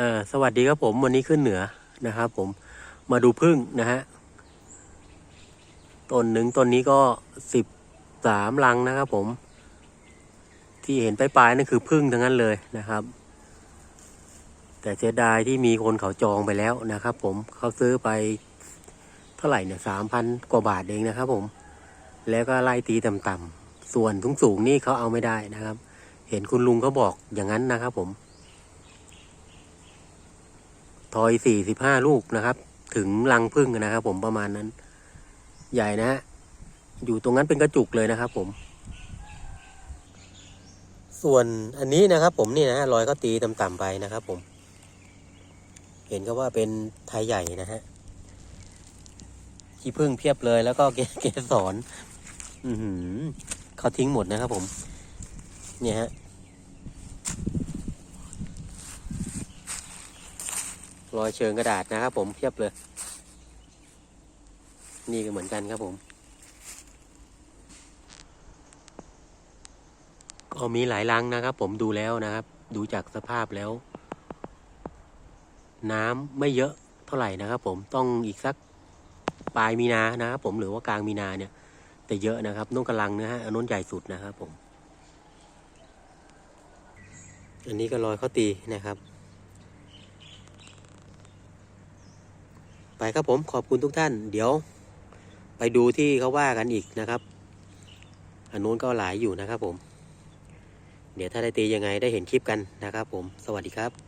เออสวัสดีครับผมวันนี้ขึ้นเหนือนะครับผมมาดูพึ่งนะฮะต้นหนึ่งต้นนี้ก็สิบสามลังนะครับผม ที่เห็นปลายๆนั่นคือพึ่งทั้งนั้นเลยนะครับ แต่เสียดายที่มีคนเขาจองไปแล้วนะครับ ผมเขาซื้อไปเท่าไหร่เนี่ยสามพันกว่าบาทเองนะครับ ผม แล้วก็ไล่ตีต่ำๆส่วนสูงๆนี่เขาเอาไม่ได้นะครับ เห็นคุณลุงเขาบอกอย่างนั้นนะครับ ผม ทอยสี่สิบห้าลูกนะครับ ถึงรังพึ่งนะครับ ผมประมาณนั้น ใหญ่นะฮะอยู่ตรงนั้นเป็นกระจุกเลยนะครับ ผม ส่วนอันนี้นะครับ ผมนี่นะรอยก็ตีต่ำๆไปนะครับ ผม เห็นก็ว่าเป็นไทยใหญ่นะฮะขี้พึ่งเพียบเลยแล้วก็เกเกสรอือหือเขาทิ้งหมดนะครับ ผม เนี่ยฮะ รอยเชิงกระดาษนะครับผมเพียบเลย นี่ก็เหมือนกันครับผม ก็มีหลายรังนะครับ ผมดูแล้วนะครับ ดูจากสภาพแล้ว น้ำไม่เยอะเท่าไหร่นะครับ ผมต้องอีกสักปลายมีนานะครับ ผมหรือว่ากลางมีนาเนี่ยแต่เยอะนะครับนุ่งกระลังนะฮะอันนู้นใหญ่สุดนะครับผม อันนี้ก็รอยเขาตีนะครับ ไปครับผมขอบคุณทุกท่าน เดี๋ยว ไปดูที่เขาว่ากันอีกนะครับอันนู้นก็หลายอยู่นะครับผม เดี๋ยวถ้าได้ตียังไงได้เห็นคลิปกันนะครับผม สวัสดีครับ